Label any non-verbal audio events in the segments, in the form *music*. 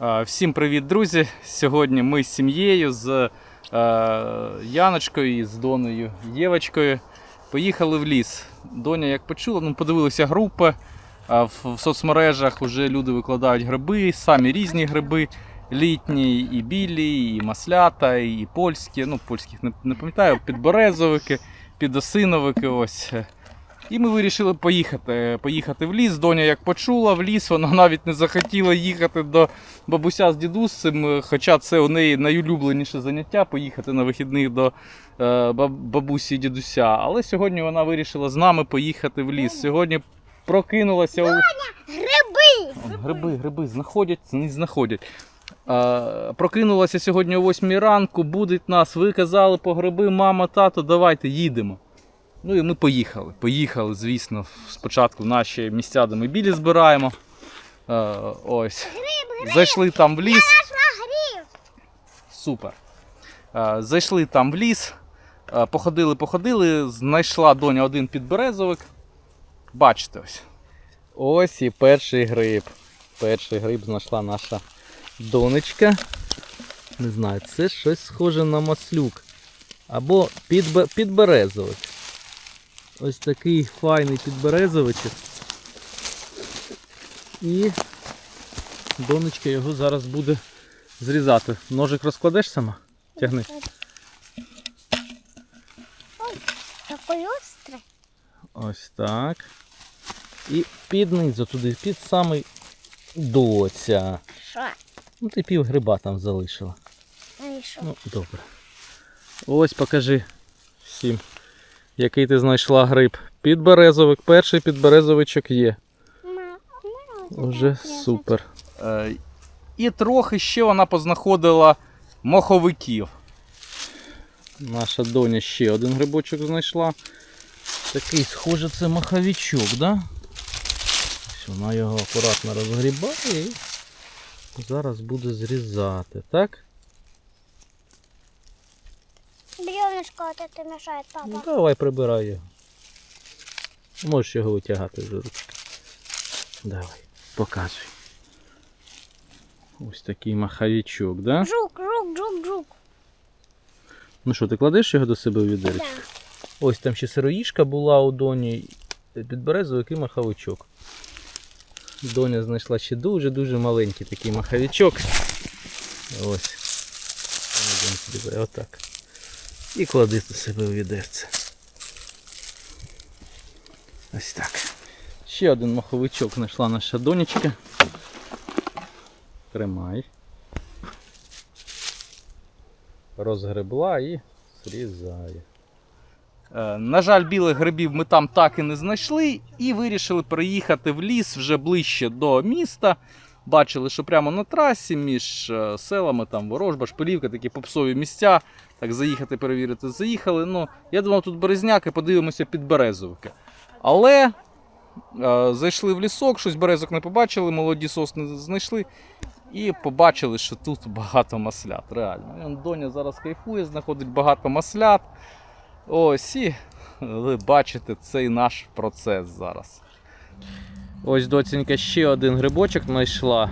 Е, Всім привіт, друзі! Сьогодні ми з сім'єю, з е, Яночкою і з Доною Євочкою поїхали в ліс. Доня, як почула, ну, подивилися групи. в соцмережах вже люди викладають гриби, самі різні гриби. Літні, і білі, і маслята, і польські. Ну, польських не, не пам'ятаю, підберезовики, підосиновики. Ось. І ми вирішили поїхати. Поїхати в ліс. Доня як почула в ліс, вона навіть не захотіла їхати до бабуся з дідусем, е, хоча це у неї найулюбленіше заняття поїхати на вихідних до е, бабусі і дідуся. Але сьогодні вона вирішила з нами поїхати в ліс. Сьогодні прокинулася. у- Гриби! Гриби, гриби знаходять, не знаходять. А, прокинулася сьогодні о 8 ранку, будуть нас. Ви казали по гриби, мама, тато, давайте їдемо. Ну і ми поїхали. Поїхали, звісно, спочатку наші місця, де ми білі збираємо. Е, ось. Зайшли там в ліс. Супер. Е, Зайшли там в ліс, е, походили, походили, знайшла доня один підберезовик. Бачите ось. Ось і перший гриб. Перший гриб знайшла наша донечка. Не знаю, це щось схоже на маслюк. Або підбе- підберезовик. Ось такий файний підберезовичок. І донечка його зараз буде зрізати. Ножик розкладеш сама? Тягни. Ой, такой острый. Ось так. І під низу туди, під самий доця. Шо? Ну ти пів гриба там залишила. И шо? Ну, добре. Ось покажи всім, який ти знайшла гриб. Підберезовик, перший підберезовичок є. Уже супер. Е, і трохи ще вона познаходила моховиків. Наша доня ще один грибочок знайшла. Такий, схоже, це маховичок, да? Ось вона його акуратно розгрібає і зараз буде зрізати, так? Бревнышко вот это мешает, Ну, папа. давай прибирай його. Можеш його витягати вже ручки. Давай, показуй. Ось такий маховичок, да? Жук, жук, жук, жук. Ну що, ти кладеш його до себе в відеречко? Да. Ось там ще сироїшка була у доні, підберезовик і маховичок. Доня знайшла ще дуже-дуже маленький такий маховичок. Ось. Отак. І клади до себе у відерце. Ось так. Ще один маховичок знайшла наша донечка. Тримай. Розгребла і зрізає. Е, На жаль, білих грибів ми там так і не знайшли, і вирішили переїхати в ліс вже ближче до міста. Бачили, що прямо на трасі між е, селами там Ворожба, Шпилівка, такі попсові місця. Так заїхати, перевірити, заїхали. Ну, я думав, тут березняки, подивимося під березовики. Але е, зайшли в лісок, щось березок не побачили, молоді сосни знайшли. І побачили, що тут багато маслят. Реально. Доня зараз кайфує, знаходить багато маслят. Ось і ви бачите цей наш процес зараз. Ось доцінька ще один грибочок знайшла.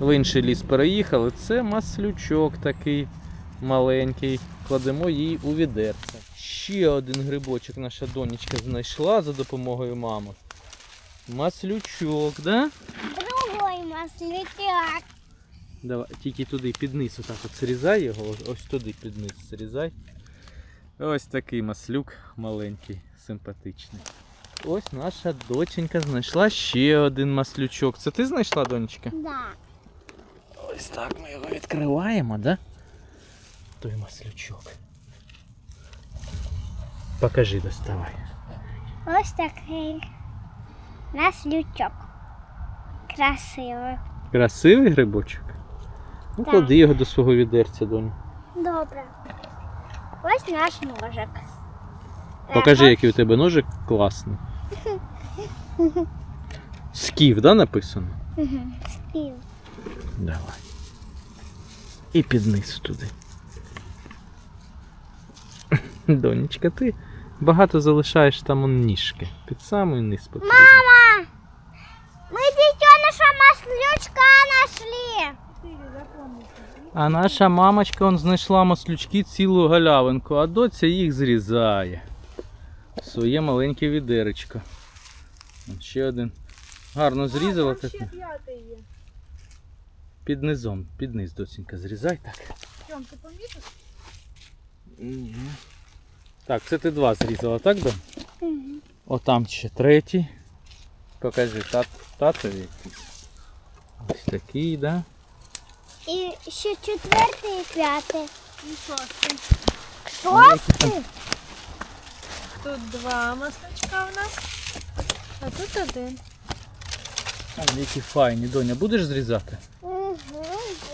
В інший ліс переїхали. Це маслючок такий маленький. Кладемо її у відерце. Ще один грибочок наша донечка знайшла за допомогою мами. Маслючок, да? Другой маслякяк. Давай, тільки туди під низ отак от зрізай його, ось- туди під низ зрізай. Ось такий маслюк маленький, симпатичний. Ось наша доченька знайшла ще один маслючок. Це ти знайшла, донечка? Да. Ось так ми його відкриваємо, да? Той маслючок. Покажи, доставай. Ось такий маслючок. Красивий. Красивий грибочок. Ну, Так. клади його до свого відерця, доню. Добре. Ось наш ножик. Покажи, який у тебе ножик класний. Скіф, да, написано? Мгм, Спів. Давай. І під низ туди. Донечка, ти багато залишаєш там он ніжки. Під самий низ потрібно. Мама! Мы детеныша маслючка нашли. А наша мамочка он знайшла маслючки цілу галявинку, а доця їх зрізає. Своє маленьке відеречко. Ще один. Гарно зрізала Там так. ще п'ятий є. Під низом, під низ, доцінька, зрізай так. Тьом, ти помітив? Ні. Так, це ти два зрізала, так, Дон? Угу. Отам ще третій. Покажи, тат, татові якийсь. Ось такий, да? І ще четвертий і п'ятий. І шостий. Шостий? Тут два маслячка у нас, а тут один. А, які файні, Доня, будеш зрізати? Угу,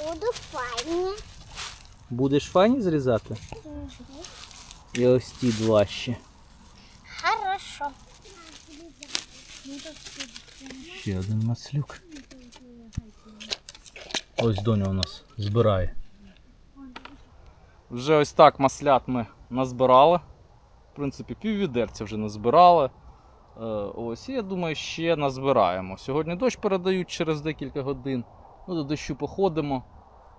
буду файні. Будеш файні зрізати? Угу. І ось ті два ще. Хорошо. Ще один маслюк. Ось доня у нас збирає. Вже ось так маслят ми назбирали. В принципі, піввідерця вже назбирали. Е, Ось, я думаю, ще назбираємо. Сьогодні дощ передають через декілька годин. Ну, до дощу походимо,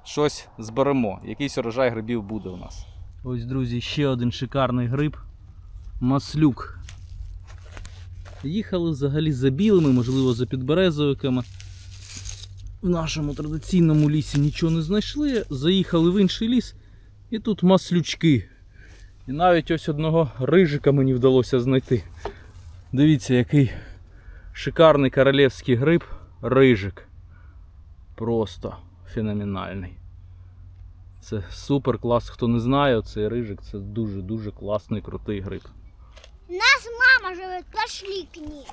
щось зберемо. Якийсь урожай грибів буде у нас. Ось, друзі, ще один шикарний гриб. Маслюк. Їхали взагалі за білими, можливо, за підберезовиками. В нашому традиційному лісі нічого не знайшли. Заїхали в інший ліс, і тут маслючки. І навіть ось одного рижика мені вдалося знайти. Дивіться, який шикарний королівський гриб рижик. Просто феноменальний. Це супер клас. Хто не знає, цей рижик це дуже-дуже класний, крутий гриб. Нас мама живе, пошли к ней.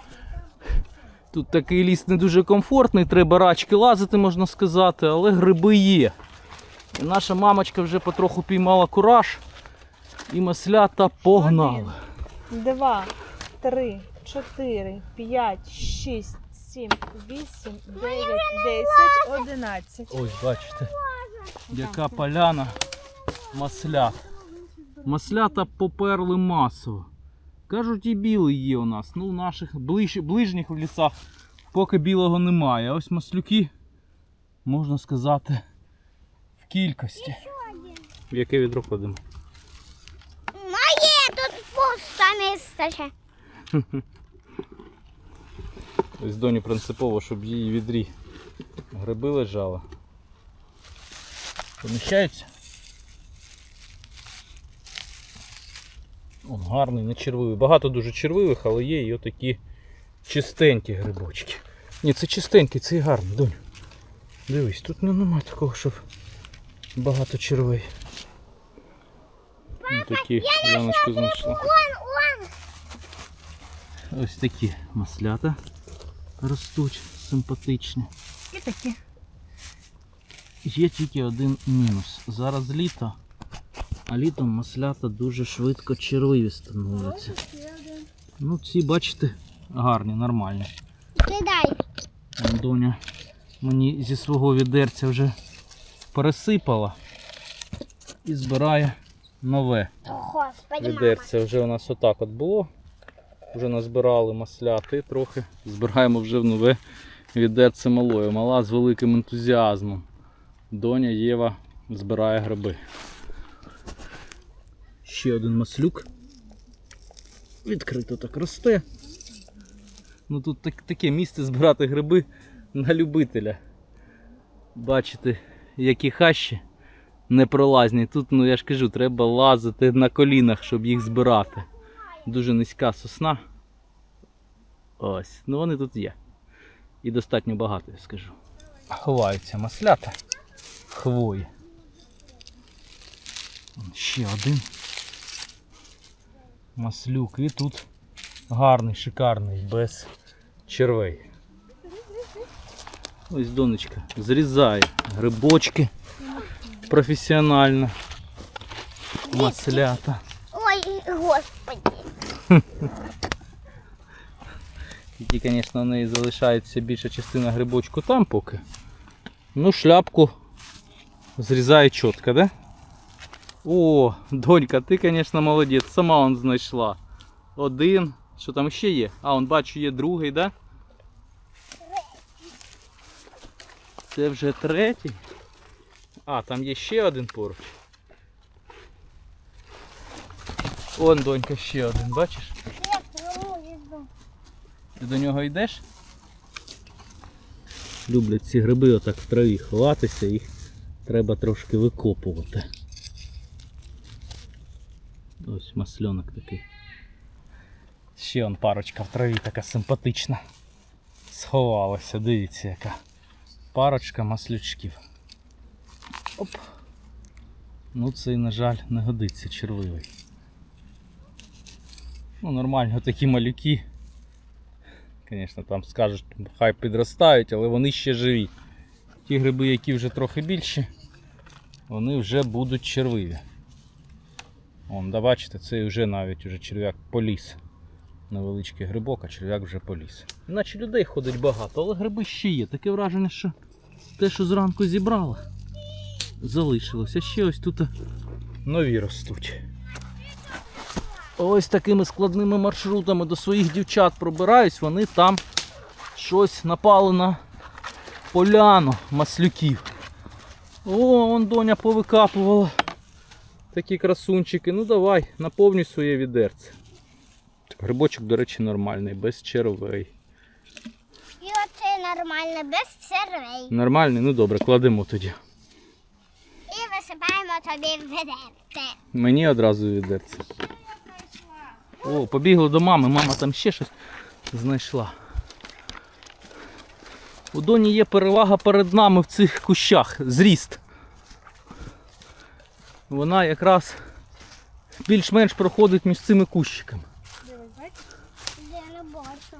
Тут такий ліс не дуже комфортний, треба рачки лазити, можна сказати, але гриби є. І наша мамочка вже потроху піймала кураж і маслята погнали. Два, три, чотири, п'ять, шість, сім, вісім, дев'ять, десять, одинадцять. Ось, бачите, яка поляна маслят. Маслята поперли масово. Кажуть, і білий є у нас. Ну, в наших ближ... ближніх лісах поки білого немає. А ось маслюки, можна сказати, в кількості. В яке відро кладемо? Моє тут пусто. Ось доні принципово, щоб її відрі гриби лежали. Поміщаються? Он гарний, не червивий. Багато дуже червивих, але є і отакі чистенькі грибочки. Ні, це чистенький, це і гарний, доню. Дивись, тут ну, нема такого, щоб багато червей. Ось такі Яночку знайшла. Ось такі маслята ростуть симпатичні. І такі. Є тільки один мінус. Зараз літо, а літом маслята дуже швидко червиві становляться. Ну, ці, бачите, гарні, нормальні. Кидай. Доня мені зі свого відерця вже пересипала і збирає нове. Відерця вже у нас отак от було. Вже назбирали масляти трохи. Збираємо вже в нове відерце малої. Мала з великим ентузіазмом. Доня Єва збирає гриби. Ще один маслюк. Відкрито так росте. Ну тут так, таке місце збирати гриби на любителя. Бачите, які хащі непролазні. Тут, ну я ж кажу, треба лазити на колінах, щоб їх збирати. Дуже низька сосна. Ось, ну вони тут є. І достатньо багато, я скажу. Ховаються маслята. Хвої. Ще один. Маслюк. І тут гарний, шикарний, без червей. Ось донечка зрізає грибочки професіонально. Маслята. Ой, господи. Тільки, звісно, в неї залишається більша частина грибочку там поки. Ну, шляпку зрізає чітко, да? О, донька, ти, звісно, молодець, сама он знайшла. Один. Що там ще є? А, он бачу, є другий, да? Це вже третій. А, там є ще один поруч. Он, донька, ще один, бачиш? Ти до нього йдеш? Люблять ці гриби отак в траві ховатися, їх треба трошки викопувати. Ось масльонок такий. Ще он парочка в траві така симпатична. Сховалася, дивіться яка. Парочка маслючків. Оп. Ну цей, на жаль, не годиться червивий. Ну, нормально такі малюки. Звісно, там скажуть, хай підростають, але вони ще живі. Ті гриби, які вже трохи більші, вони вже будуть червиві. Вон, да бачите, цей вже навіть уже черв'як поліз. Невеличкий грибок, а черв'як вже поліз. Наче людей ходить багато, але гриби ще є. Таке враження, що те, що зранку зібрали, залишилося. Ще ось тут нові ростуть. Ось такими складними маршрутами до своїх дівчат пробираюсь, вони там щось напали на поляну маслюків. О, вон доня повикапувала. Такі красунчики. Ну давай, наповнюй своє відерце. Грибочок, до речі, нормальний, без червей. І оце нормально, без червей. Нормальний, ну добре, кладемо тоді. І висипаємо тобі в ведерце. Мені одразу відерце. О, побігли до мами, мама там ще щось знайшла. У доні є перевага перед нами в цих кущах, зріст. Вона якраз більш-менш проходить між цими кущиками.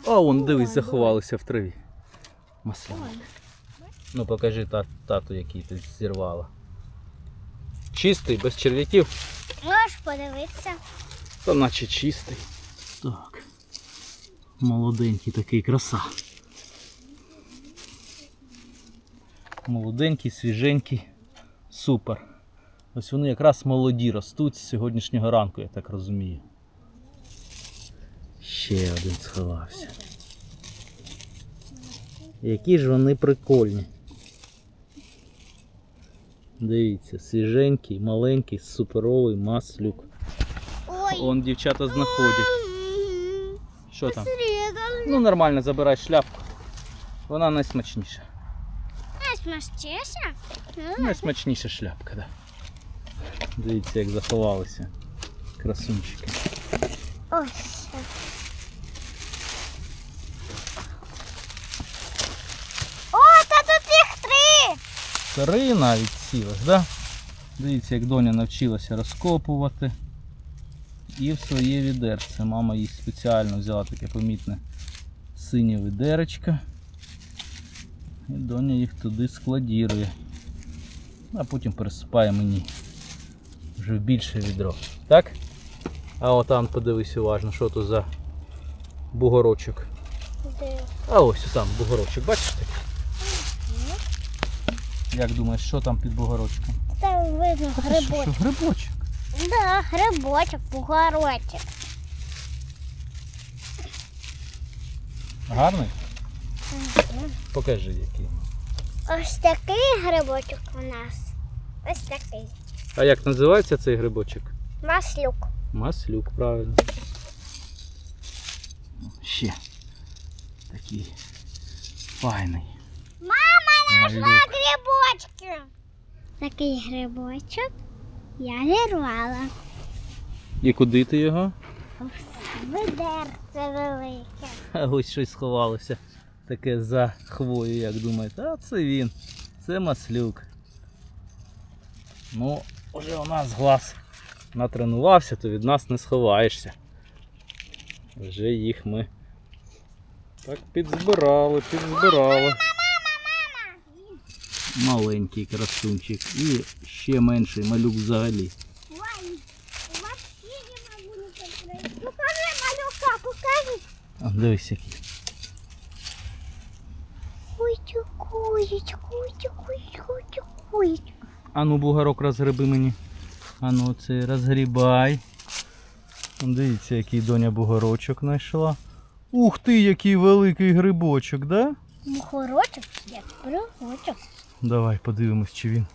А вон, дивись, заховалися в траві. Масляник. Ну покажи тату, який ти зірвала. Чистий, без черв'яків. Можеш подивитися. Та наче чистий. Так. Молоденький такий краса. Молоденький, свіженький. Супер. Ось вони якраз молоді ростуть з сьогоднішнього ранку, я так розумію. Ще один сховався. Які ж вони прикольні. Дивіться, свіженький, маленький, суперовий маслюк. Ой. Он дівчата знаходять. Що там? Ну нормально, забирай шляпку. Вона найсмачніша. Найсмачніше? Найсмачніша шляпка, да. Дивіться, як заховалися. Красунчики. Ось. О, та тут їх три! Три навіть цілих, да? Дивіться, як доня навчилася розкопувати. І в своє відерце. Мама їй спеціально взяла таке помітне синє відеречко. І доня їх туди складірує. А потім пересипає мені вже в більше відро. Так? А отам подивись уважно, що тут за бугорочок. Де? А ось там бугорочок, бачиш такий? Як думаєш, що там під бугорочком? Там видно Та ти що, грибочок. що, грибочок. Да, грибочок, бугорочок. Гарний? Покажи який. Ось такий грибочок у нас. Ось такий. А як називається цей грибочок? Маслюк. Маслюк, правильно. Ще такий файний. Мама Малюк. грибочки. Такий грибочок я зірвала. І куди ти його? Ведерце велике. А ось щось сховалося. Таке за хвою, як думаєте. А це він. Це маслюк. Ну, вже у нас глаз натренувався, то від нас не сховаєшся. Вже їх ми так підзбирали, підзбирали. Маленький красунчик. І ще менший малюк взагалі. Ой, не могу не. Покажи малюка, покажи. А, дивись який. А ну, бугорок розгреби мені. А ну це розгрібай. Дивіться, який доня бугорочок знайшла. Ух ти, який великий грибочок, да? Мухорочок, як пригочок. Давай подивимось, чи він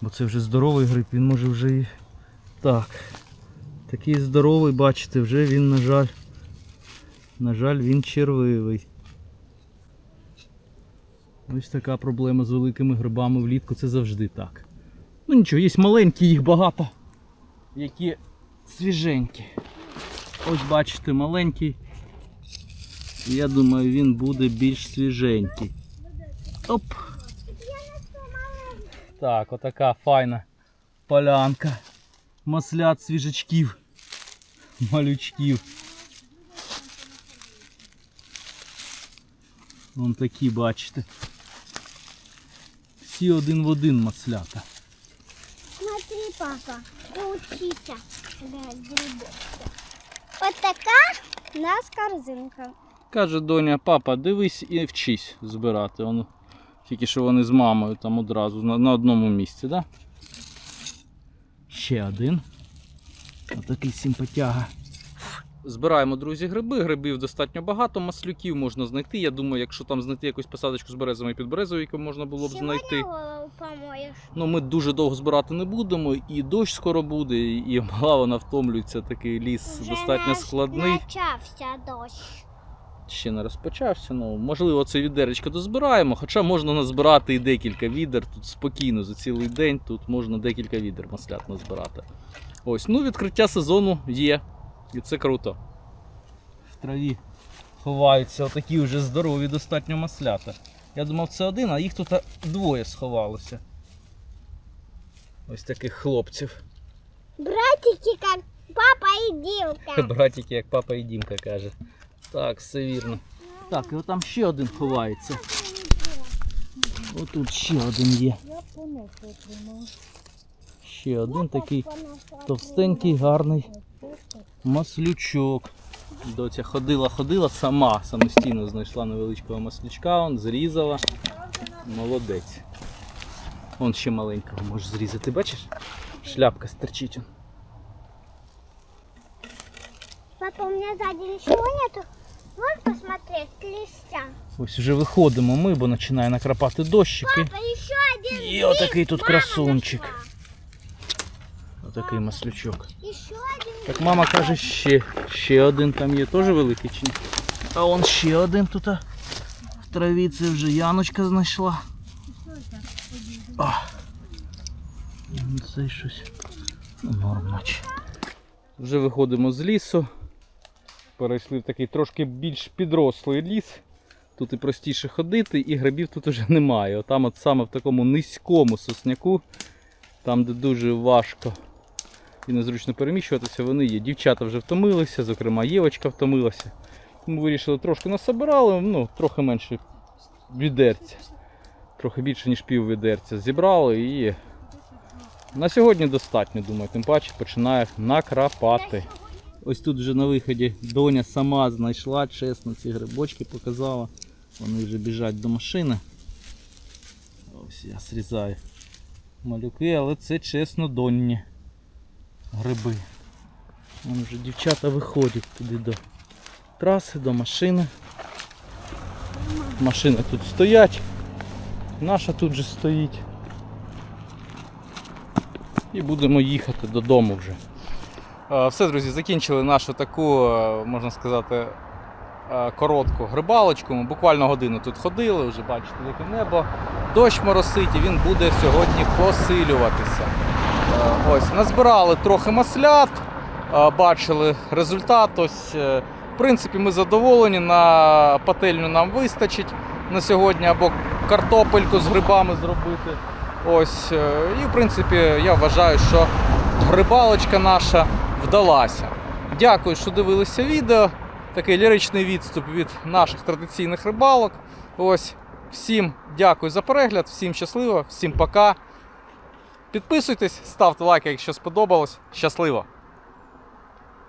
Бо це вже здоровий гриб, він може вже і. Так. Такий здоровий, бачите, вже він, на жаль. На жаль, він червивий. Ось така проблема з великими грибами влітку, це завжди так. Ну нічого, є маленькі, їх багато. Які свіженькі. Ось бачите, маленький. Я думаю, він буде більш свіженький. Оп. Так, отака файна полянка. Маслят свіжачків. Малючків. Вон такі, бачите. Всі один в один маслята. Смотри, папа, научися брать грибочки. Така у нас корзинка. Каже доня, папа, дивись і вчись збирати. Воно, тільки що вони з мамою там одразу на, одному місці, да? Ще один. Отакий симпатяга. Збираємо, друзі, гриби. Грибів достатньо багато, маслюків можна знайти. Я думаю, якщо там знайти якусь посадочку з березами і підберезою, яку можна було б знайти. Ну, ми дуже довго збирати не будемо, і дощ скоро буде, і і мала вона втомлюється. Такий ліс Вже достатньо складний. Почався дощ. Ще не розпочався. Ну, можливо, це відеречко дозбираємо, хоча можна назбирати і декілька відер. Тут спокійно за цілий день тут можна декілька відер маслят назбирати. Ось, ну відкриття сезону є. І це круто. В траві ховаються отакі вже здорові достатньо маслята. Я думав, це один, а їх тут двоє сховалося. Ось таких хлопців. Братики, как папа и Дилка. *laughs* Братики, як папа і Дімка каже. Так, все вірно. Так, і отам ще один ховається. Отут ще один є. Ще один такий товстенький, гарний маслючок. Доця ходила, ходила сама, самостійно знайшла невеличкого маслючка, он зрізала. Молодець. Вон ще маленького можеш зрізати, бачиш? Шляпка стерчить. Папа, у меня сзади ничего нету. Можешь посмотреть листья? Ось вже виходимо ми, бо починає накрапати дощики. Папа, еще один І отакий тут красунчик. Отакий маслючок. Еще один. Так мама каже, ще, ще один там є, теж великий чи ні? А он ще один тут. В траві це вже Яночка знайшла. Ну, Це щось. Норм наче. Вже виходимо з лісу. Перейшли в такий трошки більш підрослий ліс. Тут і простіше ходити, і грибів тут уже немає. Отам от саме в такому низькому сосняку, там де дуже важко і незручно переміщуватися, вони є. Дівчата вже втомилися, зокрема Євочка втомилася. Ми вирішили трошки насобирали, ну, трохи менше відерця. Трохи більше, ніж пів відерця зібрали і на сьогодні достатньо, думаю, тим паче починає накрапати. Ось тут вже на виході доня сама знайшла, чесно, ці грибочки показала. Вони вже біжать до машини. Ось я зрізаю малюки, але це чесно донні гриби. Вон вже дівчата виходять туди до траси, до машини. Машини тут стоять. Наша тут же стоїть. І будемо їхати додому вже. Е, Все, друзі, закінчили нашу таку, е, можна сказати, е, коротку грибалочку. Ми буквально годину тут ходили, вже бачите, яке небо. Дощ моросить і він буде сьогодні посилюватися. Ось, назбирали трохи маслят, бачили результат. Ось, в принципі, ми задоволені. На пательню нам вистачить на сьогодні або картопельку з грибами зробити. Ось, і в принципі, я вважаю, що грибалочка наша вдалася. Дякую, що дивилися відео. Такий ліричний відступ від наших традиційних рибалок. Ось, всім дякую за перегляд, всім щасливо, всім пока. Підписуйтесь, ставте лайки, якщо сподобалось. Щасливо!